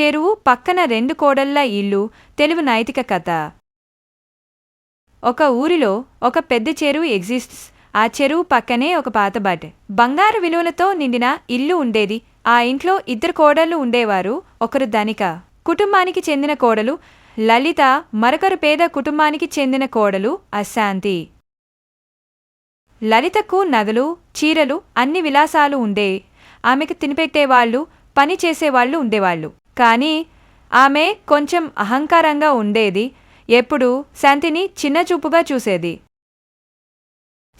చెరువు పక్కన రెండు కోడళ్ళ ఇల్లు. తెలుగు నైతిక కథ. ఒక ఊరిలో ఒక పెద్ద చెరువు ఎగ్జిస్ట్స్ ఆ చెరువు పక్కనే ఒక పాత బాట. బంగారు విలువలతో నిండిన ఇల్లు ఉండేది. ఆ ఇంట్లో ఇద్దరు కోడళ్ళు ఉండేవారు. ఒకరు ధనిక కుటుంబానికి చెందిన కోడలు. లలిత మరొకరు పేద కుటుంబానికి చెందిన కోడలు అశాంతి. లలితకు నగలు చీరలు అన్ని విలాసాలు ఉండే. ఆమెకు తినిపెట్టేవాళ్ళు పని చేసేవాళ్ళు ఉండేవాళ్ళు. కానీ ఆమె కొంచెం అహంకారంగా ఉండేది. ఎప్పుడూ శాంతిని చిన్నచూపుగా చూసేది.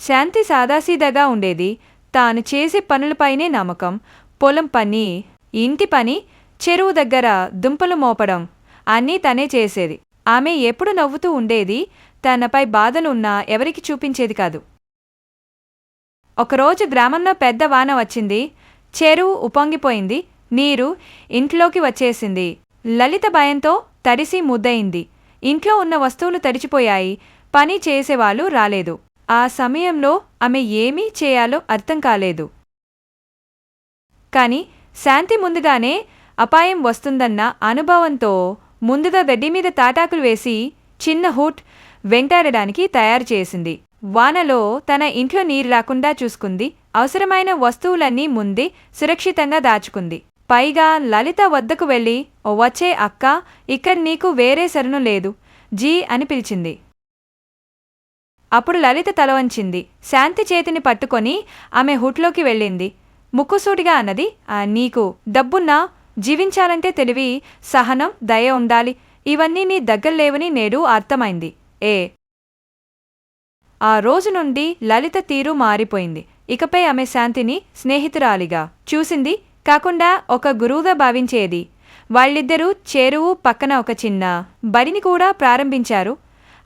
శాంతి సాదాసీదాగా ఉండేది. తాను చేసే పనులపైనే నమ్మకం. పొలం పని ఇంటి పని చెరువు దగ్గర దుంపలు మోపడం అన్నీ తనే చేసేది. ఆమె ఎప్పుడు నవ్వుతూ ఉండేది. తనపై బాధలున్నా ఎవరికి చూపించేది కాదు. ఒకరోజు గ్రామంలో పెద్ద వాన వచ్చింది. చెరువు ఉప్పొంగిపోయింది. నీరు ఇంట్లోకి వచ్చేసింది. లలిత భయంతో తడిసి ముద్దయింది. ఇంట్లో ఉన్న వస్తువులు తడిచిపోయాయి. పని చేసేవాళ్ళు రాలేదు. ఆ సమయంలో ఆమె ఏమీ చేయాలో అర్థం కాలేదు. కాని శాంతి ముందుగానే అపాయం వస్తుందన్న అనుభవంతో ముందుగా గడ్డి మీద తాటాకులు వేసి చిన్న హుట్ వెంటాడడానికి తయారు చేసింది. వానలో తన ఇంట్లో నీరు రాకుండా చూసుకుంది. అవసరమైన వస్తువులన్నీ ముందే సురక్షితంగా దాచుకుంది. పైగా లలిత వద్దకు వెళ్ళి "ఓ వచ్చే అక్క ఇక్కడ నీకు వేరే శరణు లేదు జీ అని పిలిచింది. అప్పుడు లలిత తల వంచింది. శాంతి చేతిని పట్టుకొని ఆమె హుట్లోకి వెళ్ళింది. ముక్కుసూటిగా అన్నది నీకు డబ్బున్నా జీవించాలంటే తెలివి సహనం దయ ఉండాలి. ఇవన్నీ నీ దగ్గర లేవని నేడు అర్థమైంది. ఏ? ఆ రోజు నుండి లలిత తీరు మారిపోయింది. ఇకపై ఆమె శాంతిని స్నేహితురాలిగా చూసింది కాకుండా ఒక గురువుగా భావించేది. వాళ్ళిద్దరూ చెరువు పక్కన ఒక చిన్న బడిని కూడా ప్రారంభించారు.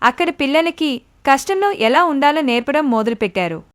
అక్కడ పిల్లలకి కష్టంలో ఎలా ఉండాలో నేర్పడం మొదలుపెట్టారు.